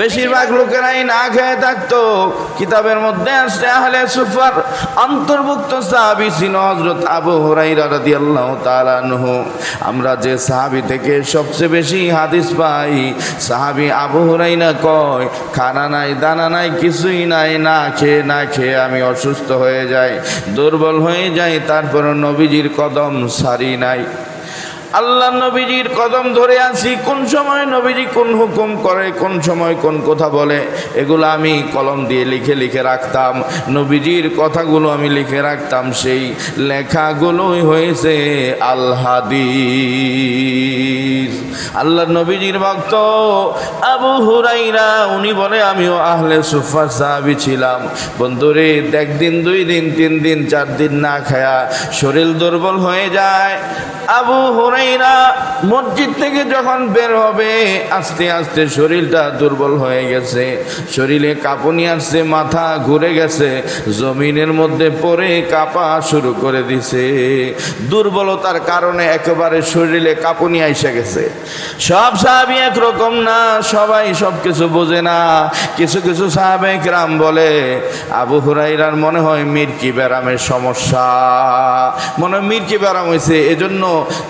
বেশিরভাগ লোকেরাই না খেয়ে থাকতো। কিতাবের মধ্যে আসছে আহলে সুফার অন্তর্ভুক্ত সাহাবি ছিল হজরত আবু হুরাইরা রাদিয়াল্লাহু তাআলা আনহু। আমরা যে সাহাবি থেকে সবচেয়ে বেশি হাদিস পাই, সাহাবি আবু হুরাইরা কয়, খানা নাই, দানা নাই, কিছুই নাই, না খেয়ে না খেয়ে আমি অসুস্থ হয়ে যাই, দুর্বল হয়ে যাই তারপর নবীজির কদম সারি নাই। আল্লাহ নবীজির কদম ধরে আছি, কোন সময় নবীজি কোন হুকুম করে, কোন সময় কোন কথা বলে, এগুলো আমি কলম দিয়ে লিখে লিখে রাখতাম। নবীজির কথাগুলো আমি লিখে রাখতাম, সেই লেখাগুলোই হয়েছে আল্লাদিস আল্লাহ নবীজির ভক্ত আবু হুরাইরা, উনি বলে, আমিও আহলে সুফা সাহাবি ছিলাম। বন্ধুরে, একদিন, দুই দিন, তিন দিন, চার দিন না খায়া শরীর দুর্বল হয়ে যায়। আবু হুরাইরা মসজিদ থেকে যখন বের হবে, আস্তে আস্তে শরীরটা দুর্বল হয়ে গেছে। শরীরে কাঁপুনি আসছে, মাথা ঘুরে গেছে, জমিনের মধ্যে পড়ে কাঁপা শুরু করে দিছে। দুর্বলতার কারণে একেবারে শরীরে কাঁপুনি আইসে গেছে। সব সাহাবি একরকম না, সবাই সব কিছু বোঝে না। কিছু কিছু সাহাবে রাম বলে, আবু হুরাইরার মনে হয় মির্কি ব্যারামের সমস্যা। মনে হয় মির্কি ব্যারাম হয়েছে এজন্য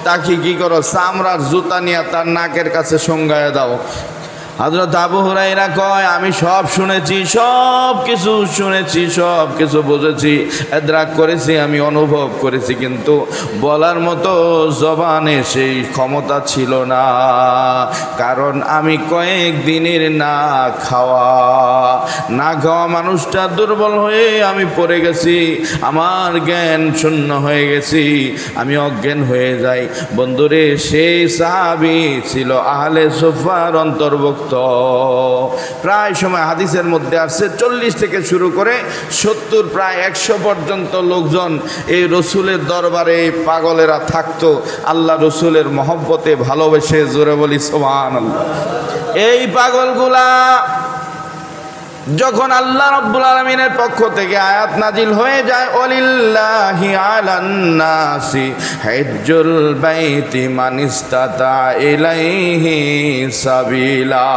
তাকে কি করো? চামড়ার জুতা নিয়ে তার নাকের কাছে সংজ্ঞায় দাও। হজরত আবু হুরাইরা কয়, আমি সব শুনেছি, সব কিছু শুনেছি, সব কিছু বুঝেছি, এদ্রাক করেছি, আমি অনুভব করেছি, কিন্তু বলার মতো জবানে সেই ক্ষমতা ছিল না। কারণ আমি কয়েক দিনের না খাওয়া না খাওয়া মানুষটা দুর্বল হয়ে আমি পড়ে গেছি, আমার জ্ঞান শূন্য হয়ে গেছি, আমি অজ্ঞান হয়ে যাই। বন্ধুরে, সেই সাহাবি ছিল আহলে সোফার অন্তর্ভুক্ত। প্রায় সময় হাদিসের মধ্যে আসছে, চল্লিশ থেকে শুরু করে সত্তর, প্রায় একশো পর্যন্ত লোকজন এই রসুলের দরবারে পাগলেরা থাকত। আল্লাহ রসুলের মহব্বতে ভালোবেসে জোরে বলি সোহান এই পাগলগুলা যখন আল্লাহ রব্বুল আলমিনের পক্ষ থেকে আয়াত নাজিল হয়ে যায় অলিল্লাহি আলান্নাসি হেজ্জুল বাইতি মানিস্তাতা ইলাইহি সাবিলা।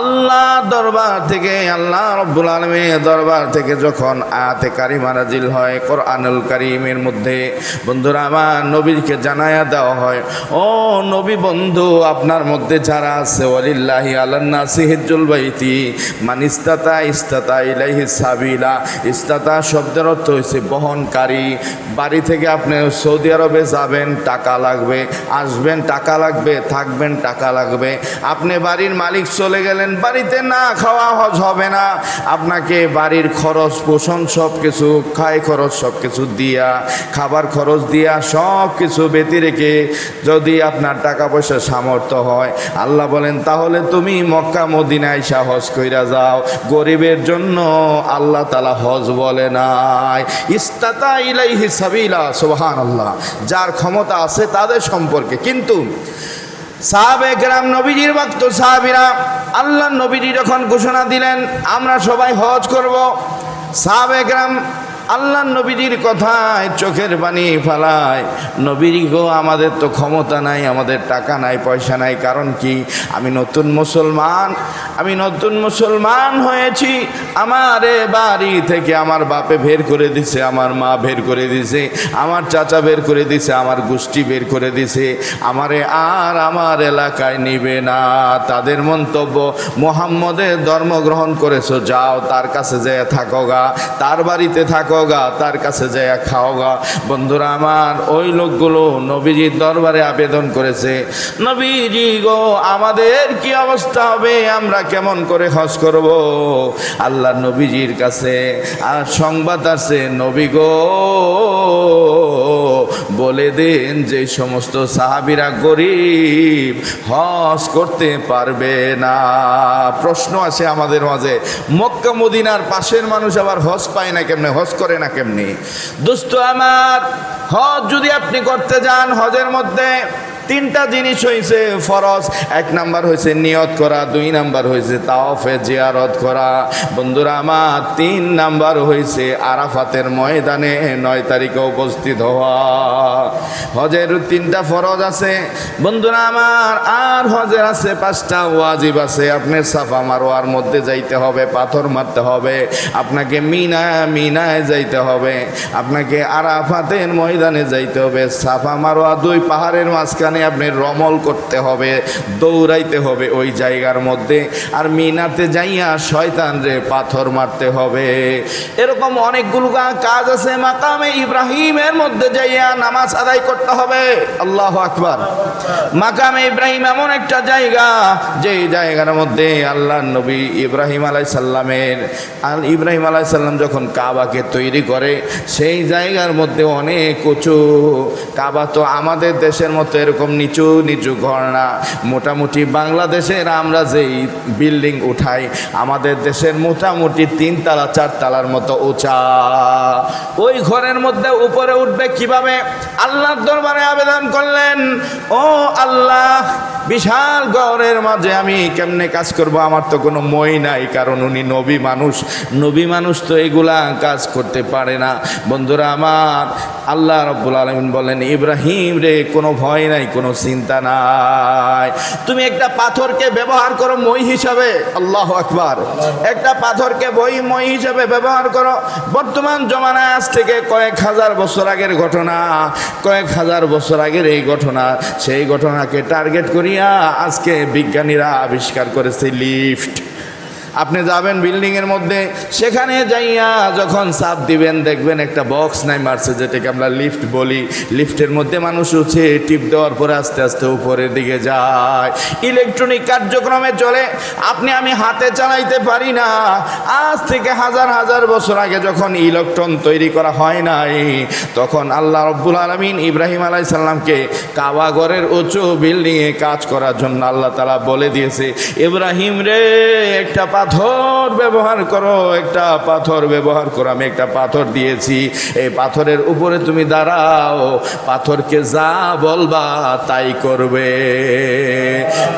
আল্লাহ দরবার থেকে, আল্লাহ রব্বুল আলমীর দরবার থেকে যখন আয়াতে কারিমা নাজিল হয়, কোরআনুল কারিমের মধ্যে, বন্ধুরা, আমার নবীকে জানায়া দেওয়া হয়, ও নবী বন্ধু, আপনার মধ্যে যারা আছে অলিল্লাহি আলান্নাসি হেজ্জুল বাইতি মানিস ইস্তাতা ইস্তাতা ইলাইহি সাবিলা। ইস্তাতা শব্দের অর্থ হয়েছে বহনকারী। বাড়ি থেকে আপনি সৌদি আরবে যাবেন, টাকা লাগবে। আসবেন, টাকা লাগবে, থাকবেন, টাকা লাগবে। আপনি বাড়ির মালিক চলে গেলেন, বাড়িতে না খাওয়া হজ হবে না। আপনাকে বাড়ির খরচ, পোষণ সব কিছু, খায় খরচ সব কিছু দিয়া, খাবার খরচ দিয়া সব কিছু বেতি রেখে যদি আপনার টাকা পয়সা সামর্থ্য হয়, আল্লাহ বলেন, তাহলে তুমি মক্কা, মদিনায় সাহস কইরা যাও। গরিবের জন্য আল্লাহ তালা হজ বলে নাই। ইস্তাতা ইলাই সাবিলা সোহান আল্লাহ যার ক্ষমতা আছে তাদের সম্পর্কে। কিন্তু সাহাবে গ্রাম নবীজির ভক্ত সাহাবিরা আল্লাহ নবীজি যখন ঘোষণা দিলেন, আমরা সবাই হজ করব, সাহাবে গ্রাম আল্লাহ নবীজির কথায় চোখের পানি ফালায়। নবীজি গো, আমাদের তো ক্ষমতা নাই, আমাদের টাকা নাই, পয়সা নাই, কারণ কি? আমি নতুন মুসলমান, আমি নতুন মুসলমান হয়েছি। আমার এ বাড়ি থেকে আমার বাপে বের করে দিছে, আমার মা বের করে দিছে, আমার চাচা বের করে দিছে, আমার গোষ্ঠী বের করে দিছে। আমারে আর আমার এলাকায় নিবে না। তাদের মন্তব্য, মোহাম্মদের ধর্ম গ্রহণ করেছ, যাও তার কাছে যেয়ে থাকো গা, তার বাড়িতে থাকো গা তার কাছে যেয়ে খাও গা বন্ধুরা আমার, ওই লোকগুলো নবীজির দরবারে আবেদন করেছে, নবীজি গো, আমাদের কি অবস্থা হবে? আমরা কেমন করে হজ করব? আল্লাহ নবীজির কাছে, আর সংবাদ আছে নবী গো, বলে দেন যে সমস্ত সাহাবিরা গরিব, হজ করতে পারবে না। প্রশ্ন আছে আমাদের মাঝে, মক্কা, মদিনার পাশের মানুষ আবার হজ পায় না কেমনে? হজ করে না কেমনি? দোস্ত আমার হজ যদি আপনি করতে যান হজের মধ্যে তিনটা জিনিস হয়েছে ফরজ। এক নাম্বার হয়েছে নিয়ত করা, দুই নাম্বার হয়েছে তাওফে জিয়ারত করা। বন্ধুরা, আমার তিন নাম্বার হয়েছে আরাফাতের ময়দানে নয় তারিখে উপস্থিত হওয়া। হজের তিনটা ফরজ আছে। বন্ধুরা, আমার আর হজের আছে পাঁচটা ওয়াজিব আছে। আপনার সাফা মারোয়ার মধ্যে যাইতে হবে, পাথর মারতে হবে। আপনাকে মিনা, মিনায় যাইতে হবে। আপনাকে আরাফাতের ময়দানে যাইতে হবে। সাফা মারোয়া দুই পাহাড়ের মাঝখানে আপনি রমল করতে হবে, দৌড়াইতে হবে ওই জায়গার মধ্যে, আর মিনাতে যাইয়া শয়তান রে পাথর মারতে হবে। এরকম অনেকগুলো কাজ আছে, মাকামে ইব্রাহিমের মধ্যে যাইয়া নামাজ আদায় করতে হবে। আল্লাহ আকবার। মাকামে ইব্রাহিম এমন একটা জায়গা, যেই জায়গার মধ্যে আল্লাহ নবী ইব্রাহিম আলাই সাল্লামের আল ইব্রাহিম আলাই সাল্লাম যখন কাবাকে তৈরি করে, সেই জায়গার মধ্যে অনেক উঁচু, কাবা তো আমাদের দেশের মতো এরকম নিচু নিচু ঘর না। মোটামুটি বাংলাদেশের আমরা যেই বিল্ডিং উঠাই, আমাদের দেশের মোটামুটি তিনতলা, চারতলার মতো উঁচা। ওই ঘরের মধ্যে উপরে উঠবে কীভাবে? আল্লাহর দরবারে আবেদন করলেন, ও আল্লাহ, বিশাল গড়ের মাঝে আমি কেমনে কাজ করব? আমার তো কোনো মই নাই, কারণ উনি নবী মানুষ। নবী মানুষ তো এগুলা কাজ করতে পারে না। বন্ধুরা আমার, আল্লাহ রব্বুল আলমিন বলেন, ইব্রাহিম রে, কোনো ভয় নাই কোনো চিন্তা নাই। তুমি একটা পাথরকে ব্যবহার করো মই হিসাবে। আল্লাহ আকবার। একটা পাথরকে বই মই হিসাবে ব্যবহার করো। বর্তমান জমানা আজ থেকে কয়েক হাজার বছর আগের ঘটনা, কয়েক হাজার বছর আগের এই ঘটনা, সেই ঘটনাকে টার্গেট করিয়া আজকে বিজ্ঞানীরা আবিষ্কার করেছে লিফট। আপনি যাবেন বিল্ডিংয়ের মধ্যে, সেখানে যাইয়া যখন চাপ দিবেন, দেখবেন একটা বক্স নাই মারছে, যেটাকে আমরা লিফট বলি। লিফটের মধ্যে মানুষ উঠে, টিপ দেওয়ার পরে আস্তে আস্তে উপরের দিকে যায়। ইলেকট্রনিক কার্যক্রমে চলে। আপনি আমি হাতে চালাইতে পারি না। আজ থেকে হাজার হাজার বছর আগে যখন ইলেকট্রন তৈরি করা হয় নাই, তখন আল্লাহ রব্বুল আলমিন ইব্রাহিম আলাই সাল্লামকে কাবাগরের উঁচু বিল্ডিংয়ে কাজ করার জন্য আল্লাহ তালা বলে দিয়েছে, ইব্রাহিম রে, একটা পাথর ব্যবহার করো, একটা পাথর ব্যবহার করো, আমি একটা পাথর দিয়েছি, এই পাথরের উপরে তুমি দাঁড়াও, পাথরকে যা বলবা তাই করবে।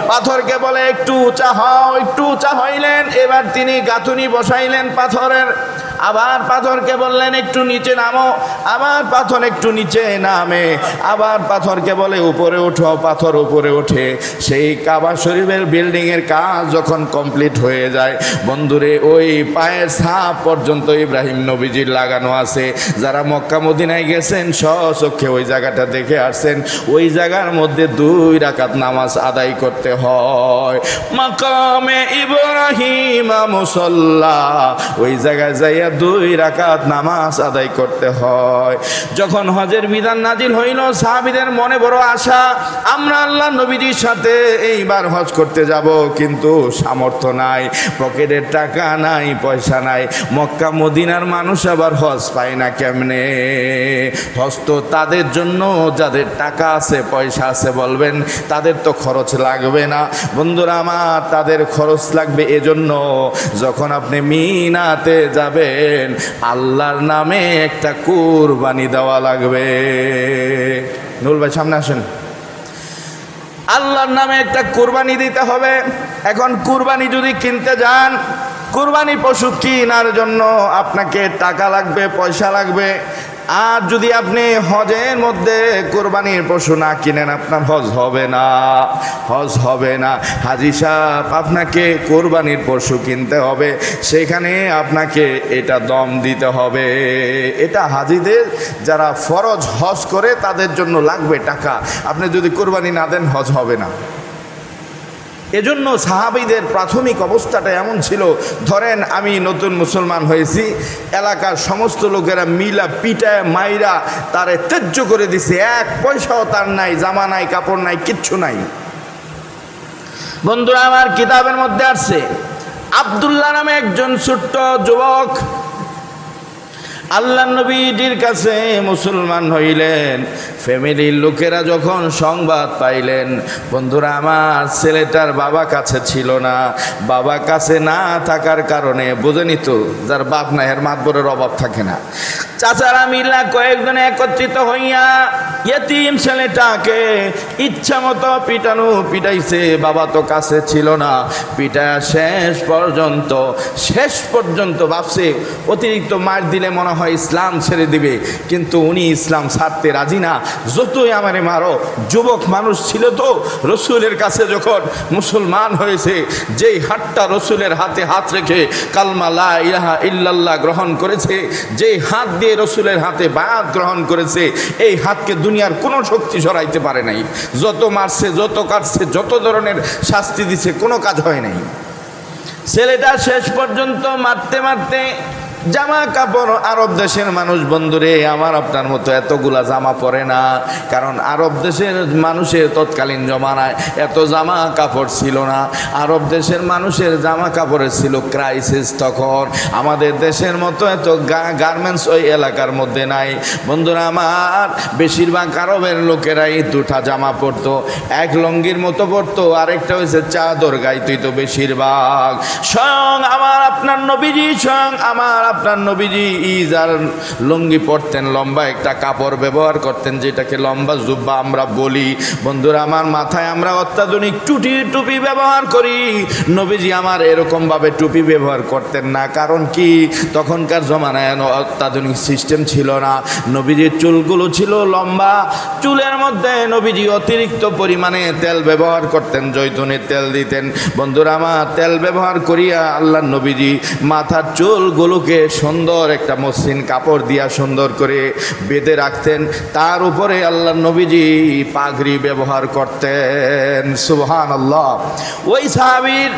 পাথরকে বলে, একটু উঁচা হও, একটু উঁচা হইলেন। এবার তিনি গাঁথুনি বসাইলেন পাথরের। আবার পাথরকে বললেন, একটু নিচে নামো। আবার পাথর একটু নিচে নামে। আবার পাথরকে বলে, উপরে ওঠো, পাথর উপরে ওঠে। সেই কাবা শরীফের বিল্ডিংয়ের কাজ যখন কমপ্লিট হয়ে যায় বন্ধুরে, ওই পায়ের ছাপ পর্যন্ত ইব্রাহিম নবীজির লাগানো আছে। যারা মক্কা মদিনায় গেছেন, স্বচক্ষে ওই জায়গাটা দেখে আসছেন। ওই জায়গার মধ্যে দুই রাকাত নামাজ আদায় করতে হয়। মাকামে ইব্রাহিম মুসল্লা, ওই জায়গায় যাইয়া দুই রাকাত নামাজ আদায় করতে হয়। যখন হজের বিধান নাজিল হইল, সাহাবিদের মনে বড় আশা, আমরা আল্লাহ নবীজির সাথে এইবার হজ করতে যাব, কিন্তু সামর্থ্য নাই। পকেটের টাকা নাই, পয়সা নাই। মক্কা, মদিনার মানুষ আবার হজ পায় না কেমনে? হজ তো তাদের জন্য, যাদের টাকা আছে, পয়সা আছে বলবেন, তাদের তো খরচ লাগবে না। বন্ধুরা আমার, তাদের খরচ লাগবে এজন্য, যখন আপনি মিনাতে যাবেন, আল্লাহর নামে একটা কুরবানি দেওয়া লাগবে। নুল ভাই, সামনে আসেন। আল্লাহর নামে একটা কুরবানি দিতে হবে। এখন কুরবানি যদি কিনতে যান, কুরবানি পশু কেনার জন্য আপনাকে টাকা লাগবে, পয়সা লাগবে। আর যদি আপনি হজের মধ্যে কোরবানির পশু না কিনেন, আপনার হজ হবে না, হজ হবে না। হাজি সাহেব, আপনাকে কোরবানির পশু কিনতে হবে, সেখানে আপনাকে এটা দম দিতে হবে। এটা হাজিদের যারা ফরজ হজ করে, তাদের জন্য লাগবে টাকা। আপনি যদি কোরবানি না দেন, হজ হবে না। এজন্য সাহাবিদের প্রাথমিক অবস্থাটা এমন ছিল, ধরেন আমি নতুন মুসলমান হয়েছি, এলাকার সমস্ত লোকেরা মিলা পিটায়, মাইরা তারে তেজ্য করে দিছে, এক পয়সাও তার নাই, জামা নাই, কাপড় নাই, কিচ্ছু নাই। বন্ধুরা, আমার কিতাবের মধ্যে আসছে আবদুল্লাহ নামে একজন ছোট্ট যুবক আল্লাহ নবীজির কাছে মুসলমান হইলেন। ফ্যামিলির লোকেরা যখন সংবাদ পাইলেন, বন্ধুরা, আমার ছেলেটার বাবা কাছে ছিল না। বাবা কাছে না থাকার কারণে বোঝেনি তো যার বাপ নাই এর মাতবরের অভাব থাকে না। চাচারা মিল্লা কয়েকজন একত্রিত হইয়া ইয়েতিম ছেলেটাকে ইচ্ছা মতো পিটানো, পিটাইছে। বাবা তো কাছে ছিল না। পিটা শেষ পর্যন্ত শেষ পর্যন্ত ভাবছে, অতিরিক্ত মার দিলে মনে হয় ইসলাম ছেড়ে দিবে। কিন্তু উনি ইসলাম ছাড়তে রাজি না। যতই আমারে মারো, যুবক মানুষ ছিল তো, রসুলের কাছে যখন মুসলমান হয়েছে, যেই হাতটা রসুলের হাতে হাত রেখে কালমা লা ইলাহা ইল্লাল্লাহ গ্রহণ করেছে, যেই হাত দিয়ে রসুলের হাতে বায়াত গ্রহণ করেছে, এই হাতকে দুনিয়ার কোনো শক্তি সরাইতে পারে নাই। যত মারছে, যত কাটছে, যত ধরনের শাস্তি দিছে, কোনো কাজ হয় নাই। ছেলেটা শেষ পর্যন্ত মারতে মারতে জামা কাপড় আরব দেশের মানুষ, বন্ধুরে, আমার আপনার মতো এতগুলা জামা পরে না। কারণ আরব দেশের মানুষের তৎকালীন জমানায় এত জামা কাপড় ছিল না। আরব দেশের মানুষের জামা কাপড়ের ছিল ক্রাইসিস তখন। আমাদের দেশের মতো এত গার্মেন্টস ওই এলাকার মধ্যে নাই। বন্ধুরা আমার, বেশিরভাগ আরবের লোকেরাই দুটা জামা পরতো। এক লঙ্গির মতো পরতো, আরেকটা হয়েছে চাদর গাইতই তো বেশিরভাগ। স্বয়ং আমার আপনার নবীজি, স্বয়ং আমার আপনার নবীজি ইজার লুঙ্গি পরতেন, লম্বা একটা কাপড় ব্যবহার করতেন, যেটাকে লম্বা জুব্বা আমরা বলি। বন্ধুরা, আমার মাথায় আমরা অত্যাধুনিক টুটি টুপি ব্যবহার করি। নবীজি আমার এরকমভাবে টুপি ব্যবহার করতেন না। কারণ কি? তখনকার জমানায় অত্যাধুনিক সিস্টেম ছিল না। নবীজির চুলগুলো ছিল লম্বা। চুলের মধ্যে নবীজি অতিরিক্ত পরিমাণে তেল ব্যবহার করতেন জৈতুনের তেল দিতেন। বন্ধুরা, আমার তেল ব্যবহার করিয়া আল্লাহ নবীজি মাথার চুলগুলোকে সুন্দর একটা মসৃণ কাপড় দিয়া সুন্দর করে বেঁধে রাখতেন। তার উপরে আল্লাহ নবীজি পাগড়ি ব্যবহার করতেন। সুবহান আল্লাহ ওই সাহাবীর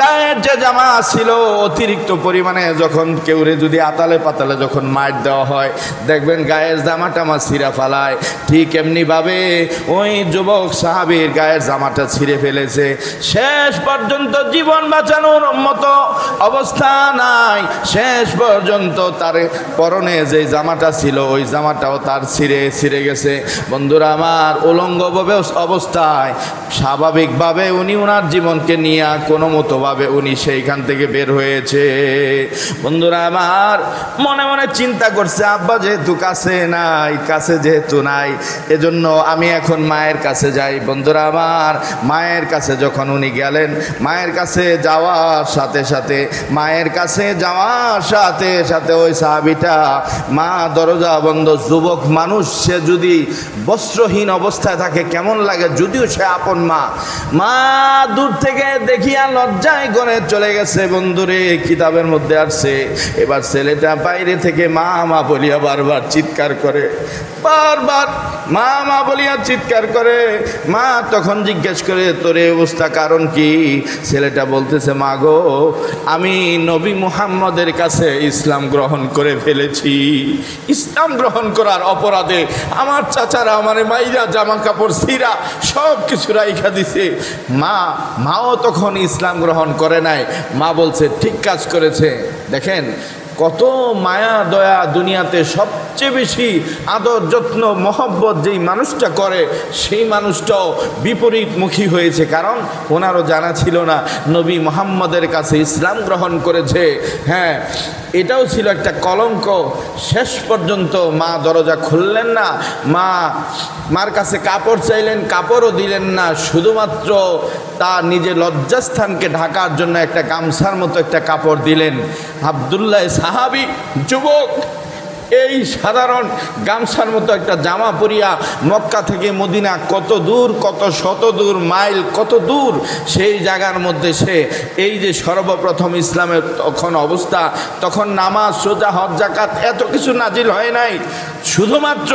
গায়ের যে জামা ছিল অতিরিক্ত পরিমাণে যখন কেউরে যদি আতালে পাতালে যখন মার দেওয়া হয়, দেখবেন গায়ের জামা টামা ছিঁড়া ফালায়। ঠিক এমনিভাবে ওই যুবক সাহাবীর গায়ের জামাটা ছিঁড়ে ফেলেছে। শেষ পর্যন্ত জীবন বাঁচানোর মতো অবস্থা নাই। শেষ পর্যন্ত তার পরনে যে জামাটা ছিল, ওই জামাটাও তার ছিঁড়ে ছিঁড়ে গেছে। বন্ধুরা, আমার উলঙ্গ অবস্থায় স্বাভাবিকভাবে উনি ওনার জীবনকে নিয়ে কোনো মতোভাবে উনি সেইখান থেকে বের হয়েছে। বন্ধুরা আমার মনে মনে চিন্তা করছে, আব্বা যেহেতু কাছে নাই, কাছে যেহেতু নাই, এজন্য আমি এখন মায়ের কাছে যাই। বন্ধুরা আমার, মায়ের কাছে যখন উনি গেলেন, মায়ের কাছে যাওয়ার সাথে সাথে, মায়ের কাছে যাওয়ার সাথে সাথে ওই সাহাবিটা, মা দরজা বন্ধ, যুবক মানুষ, সে যদি বস্ত্রহীন অবস্থায় থাকে, কেমন লাগে? যদিও সে আপন মা। মা দূর থেকে দেখিয়া লজ্জায় করে চলে গেছে বন্ধুরে, কিতাবের মধ্যে আসছে। এবার ছেলেটা বাইরে থেকে মা মা বলিয়া বারবার চিৎকার করে। বারবার মা মা বলিয়া চিৎকার করে। মা তখন জিজ্ঞেস করে, তোর অবস্থা কারণ কি? ছেলেটা বলতেছে, মা গো, আমি নবী মুহাম্মদের কাছে ইসলাম গ্রহণ করে ফেলেছি। ইসলাম গ্রহণ করার অপরাধে আমার চাচারা, আমার মাইরা, জামা কাপড়, সিরা সব কিছু রাইখা দিছে। মা, মাও তখন ইসলাম গ্রহণ করে নাই। মা বলছে, ঠিক কাজ করেছে। দেখেন, কত মায়া, দয়া দুনিয়াতে সবচেয়ে বেশি আদর, যত্ন, মহব্বত যেই মানুষটা করে, সেই মানুষটাও বিপরীতমুখী হয়েছে। কারণ ওনারও জানা ছিল না, নবী মোহাম্মদের কাছে ইসলাম গ্রহণ করেছে। হ্যাঁ এটাও ছিল একটা কলঙ্ক। শেষ পর্যন্ত মা দরজা খুললেন না। মা, মার কাছে কাপড় চাইলেন, কাপড়ও দিলেন না। শুধুমাত্র তার নিজের লজ্জাস্থানকে ঢাকার জন্য একটা গামছার মতো একটা কাপড় দিলেন। আবদুল্লাহ সাহাবি যুবক। এই সাধারণ গামছার মতো একটা জামা পরিয়া মক্কা থেকে মদিনা কত দূর, কত শত দূর, মাইল কত দূর, সেই জায়গার মধ্যে সে এই যে সর্বপ্রথম ইসলামের তখন অবস্থা, তখন নামাজ সোজা হজ জাকাত এত কিছু নাজিল হয় নাই। শুধুমাত্র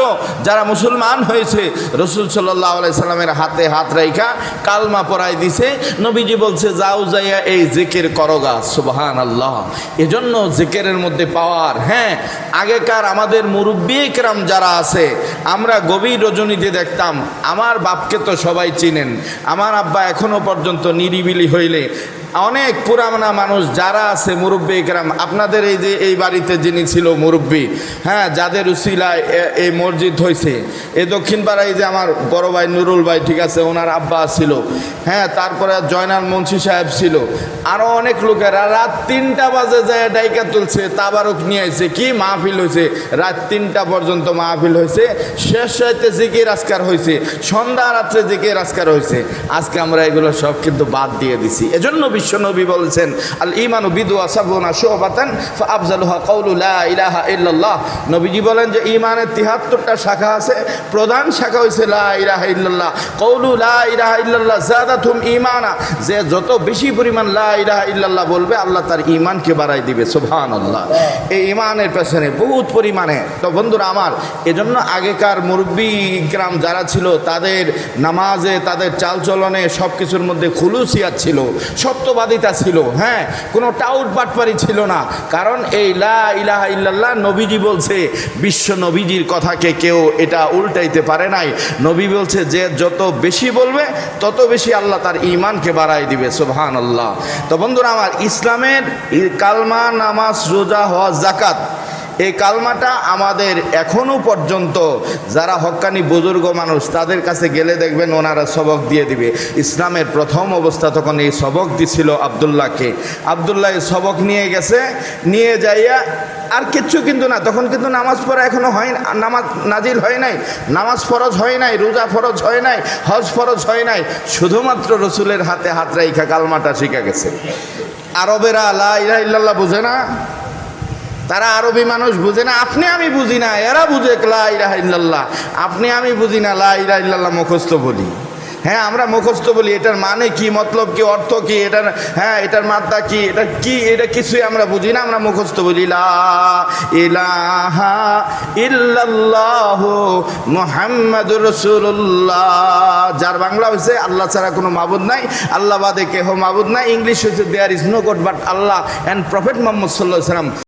যারা মুসলমান হয়েছে, রসুল সাল্লাহ সাল্লামের হাতে হাত রাইখা, কালমা পরাই দিছে। নবীজি বলছে, যাও যাইয়া এই জেকের করগা সুবাহান আল্লাহ এজন্য জেকেরের মধ্যে পাওয়ার হ্যাঁ আগেকার আমাদের মুরব্বী একরাম যারা আছে, আমরা গভীর রজনীতে দেখতাম, আমার বাপকে তো সবাই চিনেন। আমার আব্বা এখনও পর্যন্ত নিরিবিলি হইলে অনেক পুরানা মানুষ যারা আছে মুরব্বী গ্রাম আপনাদের এই যে এই বাড়িতে যিনি ছিল মুরব্বী হ্যাঁ যাদের উসিলায় এই মসজিদ হয়েছে এই দক্ষিণ পাড়ায় যে আমার বড় ভাই নুরুল ভাই, ঠিক আছে, ওনার আব্বা ছিল হ্যাঁ তারপরে জয়নাল মুন্সি সাহেব ছিল আরও অনেক লোকেরা রাত তিনটা বাজে যায় ডাইকা তুলছে, তাবারক নিয়ে আসছে কি মাহফিল হয়েছে রাত তিনটা পর্যন্ত মাহফিল হয়েছে শেষ রাতে জিকির আজকার হয়েছে সন্ধ্যা রাত্রে জিকির আজকার হয়েছে আজকে আমরা এগুলো সব কিন্তু বাদ দিয়ে দিছি, এজন্য বিশ্বনবী বলছেন, আল ইমানু বিদু আসাবুনা শোবাতান আফজালুহা কৌলু লা ইলাহা ইল্লাল্লাহ। নবীজি বলেন যে ইমানের তিহাত্তরটা শাখা আছে, প্রধান শাখা হয়েছে লা ইলাহা ইল্লাল্লাহ। কৌলু লা ইলাহা ইল্লাল্লাহ জাদাতুম ইমানা যে যত বেশি পরিমাণ লা ইলাহা ইল্লাল্লাহ বলবে, আল্লাহ তার ইমানকে বাড়াই দিবে। সুবহানাল্লাহ। এই ইমানের পেছনে বহুত পরিমাণে, তো বন্ধুরা আমার, এজন্য আগেকার মুরব্বী গ্রাম যারা ছিল, তাদের নামাজে, তাদের চালচলনে সব কিছুর মধ্যে খুলুসিয়াত ছিল। সত্যবাদিতা ছিল হ্যাঁ কোনো টাউট বাটপারি ছিল না। কারণ এই লা ইলাহা ইল্লাল্লাহ নবীজি বলছে, বিশ্ব নবীজির কথাকে কেউ এটা উল্টাইতে পারে নাই। নবী বলছে যে যত বেশি বলবে, তত বেশি আল্লাহ তার ইমানকে বাড়াই দিবে সোভান আল্লাহ তো বন্ধুরা, আমার ইসলামের কালমা, নামাজ, রোজা হওয়া জাকাত এই কালমাটা আমাদের এখনও পর্যন্ত যারা হক্কানি বুজুর্গ মানুষ, তাদের কাছে গেলে দেখবেন ওনারা সবক দিয়ে দিবে। ইসলামের প্রথম অবস্থা তখন এই সবক দিছিল আবদুল্লাহকে। আবদুল্লাহ এই সবক নিয়ে গেছে, নিয়ে যাইয়া আর কিচ্ছু কিন্তু না, তখন কিন্তু নামাজ পড়া এখনও হয় নামাজ নাজিল হয় নাই, নামাজ ফরজ হয় নাই, রোজা ফরজ হয় নাই, হজ ফরজ হয় নাই, শুধুমাত্র রসুলের হাতে হাত রাইখা কালমাটা শিখা গেছে। আরবেরা আল্লাহ ইল্লাল্লাহ বুঝে না? তারা আরবি মানুষ বুঝে না, আপনি আমি বুঝি না, এরা বুঝে লা ইলাহা আপনি আমি বুঝি না, লা ইলাহা ইল্লাল্লাহ মুখস্থ বলি। হ্যাঁ আমরা মুখস্থ বলি, এটার মানে কি, মতলব কি, অর্থ কি, এটার হ্যাঁ এটার মাত্রা কি, এটা কি, এটা কিছুই আমরা বুঝি না, আমরা মুখস্থ বলি ইলাহা ইল্লাল্লাহু রাসূলুল্লাহ। যার বাংলা হয়েছে আল্লাহ ছাড়া কোনো মাবুদ নাই, আল্লাহ বাদে কেহ মাবুদ নাই, ইংলিশ হয়েছে there is no God but Allah and Prophet Mohammad সাল্লাহ সাল্লাম